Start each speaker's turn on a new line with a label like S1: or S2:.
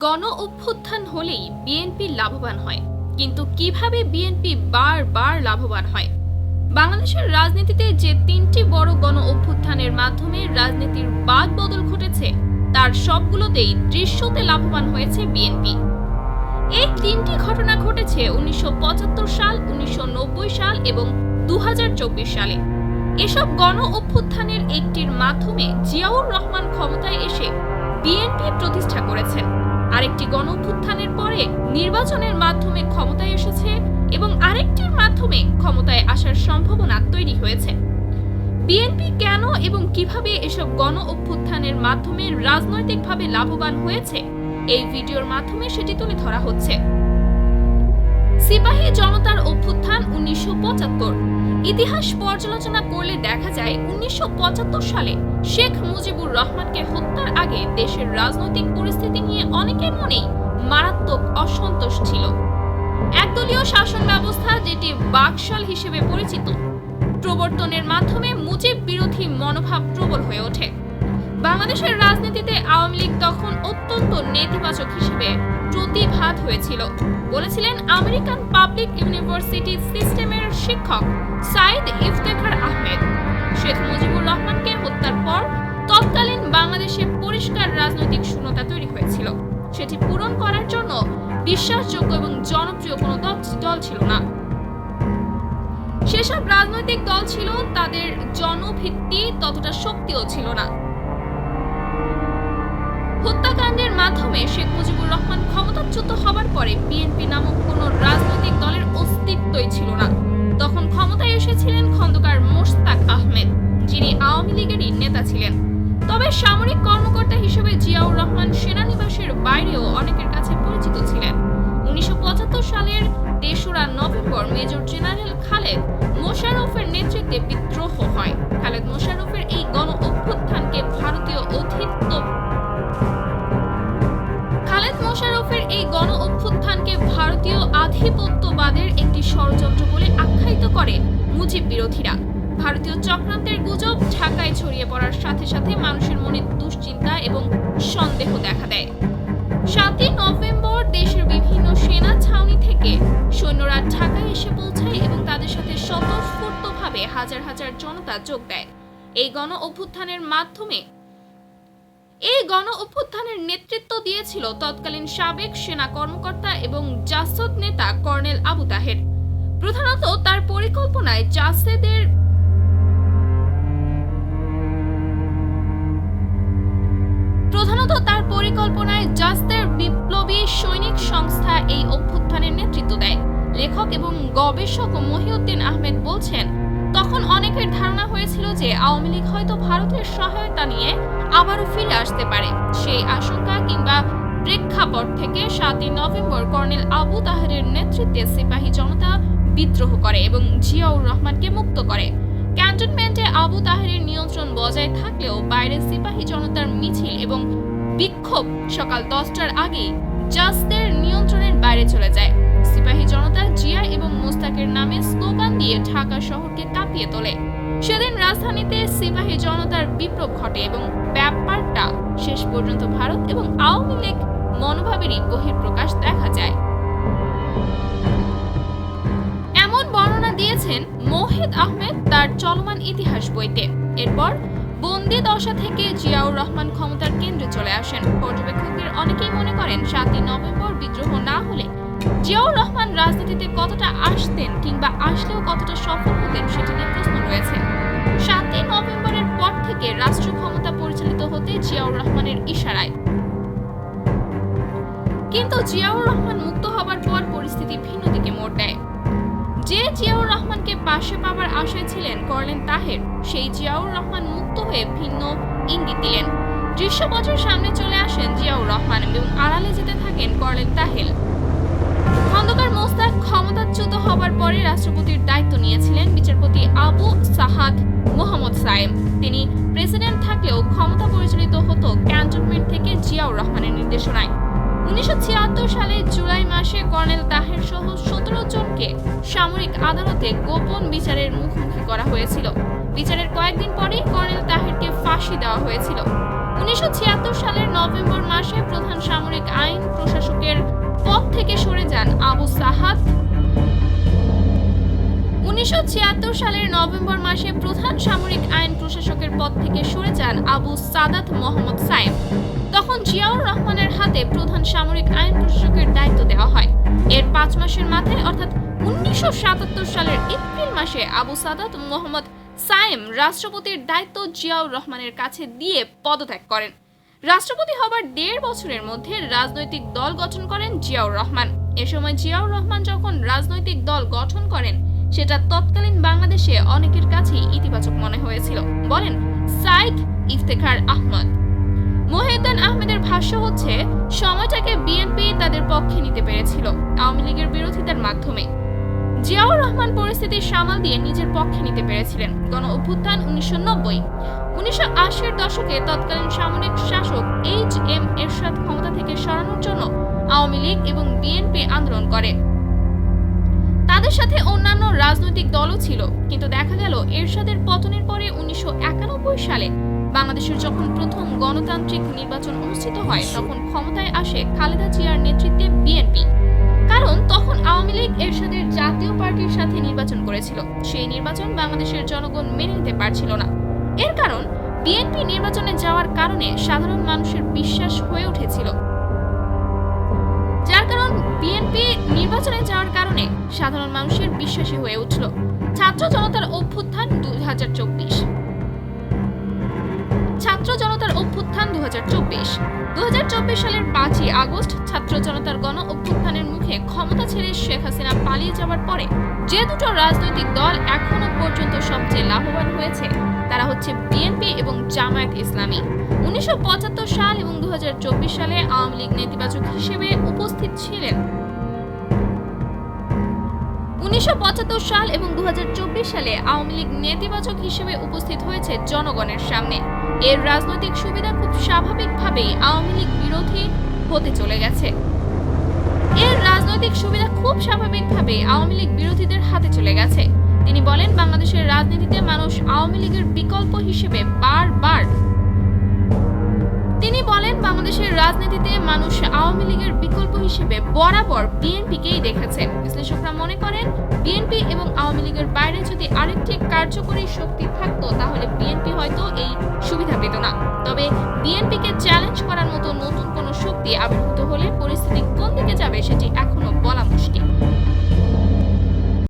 S1: গণ অভ্যুত্থান হলেই বিএনপি লাভবান হয়। কিন্তু কীভাবে বিএনপি বারবার লাভবান হয়? বাংলাদেশের রাজনীতিতে যে তিনটি বড় গণ অভ্যুত্থানের মাধ্যমে রাজনীতির বাদ বদল ঘটেছে, তার সবগুলোতেই দৃশ্যতে লাভবান হয়েছে বিএনপি এই তিনটি ঘটনা ঘটেছে উনিশশো পঁচাত্তর সাল, উনিশশো নব্বই সাল এবং দু হাজার চব্বিশ সালে। এসব গণ অভ্যুত্থানের একটির মাধ্যমে জিয়াউর রহমান ক্ষমতায় এসে বিএনপি প্রতিষ্ঠা করেছেন। আরেকটি গণ অভ্যুত্থানের পরে নির্বাচনের মাধ্যমে ক্ষমতায় এসেছে এবং আরেকটির মাধ্যমে ক্ষমতায় আসার সম্ভাবনা তৈরি হয়েছে। বিএনপি কেন এবং কীভাবে এসব গণ অভ্যুত্থানের মাধ্যমে রাজনৈতিকভাবে লাভবান হয়েছে, এই ভিডিওর মাধ্যমে সেটি তুলে ধরা হচ্ছে। সিপাহী জনতার অভ্যুত্থান উনিশশো পঁচাত্তর। ইতিহাস পর্যালোচনা করলে দেখা যায় উনিশশো পঁচাত্তর সালে শেখ মুজিবুর রহমানকে হত্যার আগে দেশের রাজনৈতিক পরিস্থিতি নিয়ে অনেকের মনেই মারাত্মক অসন্তোষ ছিল। একদলীয় শাসন ব্যবস্থা, যেটি বাকশাল হিসেবে পরিচিত, প্রবর্তনের মাধ্যমে মুজিব বিরোধী মনোভাব প্রবল হয়ে ওঠে। বাংলাদেশের রাজনীতিতে আওয়ামী লীগ তখন অত্যন্ত নেতিবাচক হিসেবে প্রতিভাত হয়েছিল। বলেছিলেন আমেরিকান পাবলিক ইউনিভার্সিটি সিস্টেমের শিক্ষক সাইদ ইফতেখার আহমেদ। শেখ মুজিবুর রহমানকে হত্যার পর তৎকালীন বাংলাদেশে পরিষ্কার রাজনৈতিক শূন্যতা তৈরি হয়েছিল। সেটি পূরণ করার জন্য বিশ্বাসযোগ্য এবং জনপ্রিয় কোনো দল ছিল না। সেসব রাজনৈতিক দল ছিল তাদের জনভিত্তি ততটা শক্তিও ছিল না। হত্যাকাণ্ডের মাধ্যমে শেখ মুজিবুর রহমান ক্ষমতাচ্যুত হবার পরে বিএনপি নামক কোনো রাজনৈতিক দলের অস্তিত্বই ছিল না। তখন ক্ষমতায় এসেছিলেন খন্দকার মোশতাক আহমেদ, যিনি আওয়ামী লীগেরই নেতা ছিলেন। তবে সামরিক কর্মকর্তা আধিপত্যবাদের একটি ষড়যন্ত্র বলে আখ্যায়িত করে মুজিব বিরোধীরা। ভারতীয় চক্রান্তের গুজব ঢাকায় ছড়িয়ে পড়ার সাথে সাথে মানুষের মনে দুশ্চিন্তা এবং সন্দেহ দেখা দেয়। সাতই নভেম্বর দেশের বিভিন্ন সেনা ছাউনি থেকে সৈন্যরা ঢাকায় এসে পৌঁছায় এবং তাদের সাথে স্বতঃস্ফূর্তভাবে হাজার হাজার জনতা যোগ দেয়। এই গণ অভ্যুত্থানের মাধ্যমে গণ অভ্যুত্থানের নেতৃত্ব দিয়েছিল তৎকালীন সাবেক সেনা কর্মকর্তা এবং জাসদ নেতা কর্নেল আবু তাহের। প্রধানত তার পরিকল্পনায় জাসেদের প্রধানত তার পরিকল্পনায় জাসদের বিপ্লবী সৈনিক সংস্থা এই অভ্যুত্থানের নেতৃত্ব দেয়। লেখক এবং গবেষক মহিউদ্দিন আহমেদ বলছেন, তখন অনেকের ধারণা হয়েছিল যে আওয়ামী লীগ হয়তো ভারতের সহায়তা নিয়ে আবারও ফিরে আসতে পারে। সেই আশঙ্কা কিংবা প্রেক্ষাপট থেকে সাতই নভেম্বর কর্নেল আবু তাহেরের নেতৃত্বে সিপাহী জনতা বিদ্রোহ করে এবং জিয়াউর রহমানকে মুক্ত করে। ক্যান্টনমেন্টে আবু তাহেরের নিয়ন্ত্রণ বজায় থাকলেও বাইরে সিপাহী জনতার মিছিল এবং বিক্ষোভ সকাল দশটার আগেই জাসদের নিয়ন্ত্রণের বাইরে চলে যায়। সিপাহী জনতা জিয়া এবং মোস্তাকের নামে স্লোগান দিয়ে ঢাকা শহরকে কাঁপিয়ে তোলে। সেদিন রাজধানীতে সিপাহী জনতার বিপ্লব ঘটে এবং ব্যাপারটা শেষ পর্যন্ত ভারত এবং আওয়ামী লীগ মনোভাবেরই বহিঃপ্রকাশ দেখা যায়। এমন বর্ণনা দিয়েছেন মোহিত আহমেদ তার চলমান ইতিহাস বইতে। এরপর বন্দি দশা থেকে জিয়াউর রহমান ক্ষমতার কেন্দ্রে চলে আসেন। পর্যবেক্ষকদের অনেকেই মনে করেন সাতই নভেম্বর বিদ্রোহ না হলে জিয়াউর রহমান রাজনীতিতে কতটা আসতেন কিংবা আসলেও কতটা সফল হতেন সেটি নিয়ে প্রশ্ন রয়েছে। সাতই নভেম্বরের পর থেকে রাষ্ট্র ক্ষমতা পরিচালিত হতে জিয়াউর রহমানের ইশারায়। কিন্তু জিয়াউর রহমান মুক্ত হবার পর পরিস্থিতি ভিন্ন দিকে মোড় দেয় যে জিয়াউর রহমানকে পাশে পাবার আশায় ছিলেন করলেন তাহের, সেই জিয়াউর রহমান মুক্ত হয়ে ভিন্ন ইঙ্গিত দিলেন। দৃশ্যপথের সামনে চলে আসেন জিয়াউর রহমান এবং আড়ালে যেতে থাকেন করলেন তাহেল খন্দকার মোস্তাক ক্ষমতাচ্যুত হবার পরে রাষ্ট্রপতির দায়িত্ব নিয়েছিলেন বিচারপতি আবু সাহাদ মোহাম্মদ সায়েম তিনি প্রেসিডেন্ট থাকলেও ক্ষমতা পরিচালিত হতো ক্যান্টনমেন্ট থেকে জিয়াউর রহমানের নির্দেশনায়। উনিশশো সালে জুলাই মাসে কর্নেল তাহের সহ সতেরো জনকে সামরিক আদালতে গোপন বিচারের মুখোমুখি করা হয়েছিল। বিচারের কয়েকদিন পরেই কর্নেল তাহেরকে ফাঁসি দেওয়া হয়েছিল। উনিশশো ছিয়াত্তর সালের নভেম্বর মাসে প্রধান সামরিক আইন প্রশাসকের পদ থেকে সরে যান আবু সাহাদ উনিশশো ছিয়াত্তর সালের নভেম্বর মাসে প্রধান সামরিক আইন প্রশাসকের পদ থেকে সরে যান আবু সাদাত মোহাম্মদ সাইম তখন জিয়াউর রহমানের হাতে প্রধান সামরিক আইন প্রশাসকের দায়িত্ব দেওয়া হয়। এর পাঁচ মাসের মাথায়, অর্থাৎ উনিশশো সাতাত্তর সালের এপ্রিল মাসে আবু সাদাত মোহাম্মদ সাইম রাষ্ট্রপতির দায়িত্ব জিয়াউর রহমানের কাছে দিয়ে পদত্যাগ করেন। রাষ্ট্রপতি হবার দেড় বছরের মধ্যে রাজনৈতিক দল গঠন করেন জিয়াউর রহমান। এ সময় জিয়াউর রহমান যখন রাজনৈতিক দল গঠন করেন, সেটা তৎকালীন বাংলাদেশে অনেকের কাছেই ইতিবাচক মনে হয়েছিল। বলেন, সাইদ ইফতেখার আহমদ। মহিউদ্দিন আহমেদের ভাষ্য হচ্ছে, সময়টাকে বিএনপি তাদের পক্ষে নিতে পেরেছিল, আওয়ামী লীগের বিরোধিতার মাধ্যমে। জিয়াউর রহমান পরিস্থিতি সামাল দিয়ে নিজের পক্ষে নিতে পেরেছিলেন গণ অভ্যুত্থান উনিশশো নব্বই। উনিশশো আশির দশকে তৎকালীন সামরিক শাসক এইচ এম এরশাদ ক্ষমতা থেকে সরানোর জন্য আওয়ামী লীগ এবং বিএনপি আন্দোলন করে। তাদের সাথে অন্যান্য রাজনৈতিক দলও ছিল কিন্তু দেখা গেল এরশাদের পতনের পরে উনিশশো একানব্বই সালে বাংলাদেশের যখন প্রথম গণতান্ত্রিক নির্বাচন অনুষ্ঠিত হয় তখন ক্ষমতায় আসে খালেদা জিয়ার নেতৃত্বে বিএনপি। কারণ তখন আওয়ামী লীগ এরশাদের জাতীয় পার্টির সাথে নির্বাচন করেছিল। সেই নির্বাচন বাংলাদেশের জনগণ মেনে নিতে পারছিল না। এর কারণ, বিএনপি নির্বাচনে যাওয়ার কারণে সাধারণ মানুষের বিশ্বাস হয়ে উঠেছিল। যার কারণ, বিএনপি নির্বাচনে যাওয়ার কারণে সাধারণ মানুষের বিশ্বাসী হয়ে উঠল। ছাত্র জনতার অভ্যুত্থান দুই হাজার চব্বিশ। ছাত্র জনতার অভ্যুত্থান দু হাজার চব্বিশ। দু হাজার চব্বিশ সালের পাঁচই আগস্ট ছাত্র জনতার গণ অভ্যুত্থানের মুখে ক্ষমতা ছেড়ে শেখ হাসিনা পালিয়ে যাওয়ার পরে যে দুটো রাজনৈতিক দল এখনও পর্যন্ত সবচেয়ে লাভবান হয়েছে, তারা হচ্ছে বিএনপি এবং জামায়াত ইসলামী। উনিশশো পঁচাত্তর সাল এবং দু হাজার চব্বিশ সালে আওয়ামী লীগ নেতিবাচক হিসেবে উপস্থিত ছিলেন। উনিশশো পঁচাত্তর সাল এবং দুহাজার চব্বিশ সালে আওয়ামী লীগ নেতিবাচক হিসেবে উপস্থিত হয়েছে জনগণের সামনে। এর রাজনৈতিক সুবিধা খুব স্বাভাবিকভাবেই আওয়ামী লীগ বিরোধী হতে চলে গেছে। এর রাজনৈতিক সুবিধা খুব স্বাভাবিকভাবে আওয়ামী লীগ বিরোধীদের হাতে চলে গেছে। তিনি বলেন, বাংলাদেশের রাজনীতিতে মানুষ আওয়ামী লীগের বিকল্প হিসেবে বারবার তিনি বলেন, বাংলাদেশের রাজনীতিতে মানুষ আওয়ামী লীগের বিকল্প হিসেবে বরাবর বিএনপিকেই দেখেছে বিশ্লেষকরা মনে করেন, বিএনপি এবং আওয়ামী লীগের বাইরে যদি আরেকটি কার্যকরী শক্তি থাকতো, তাহলে বিএনপি হয়তো এই সুবিধা পেত না। তবে বিএনপিকে চ্যালেঞ্জ করার মতো নতুন কোনো শক্তি আবির্ভূত হলে পরিস্থিতি কোন দিকে যাবে, সেটি এখনও বলা মুশকিল।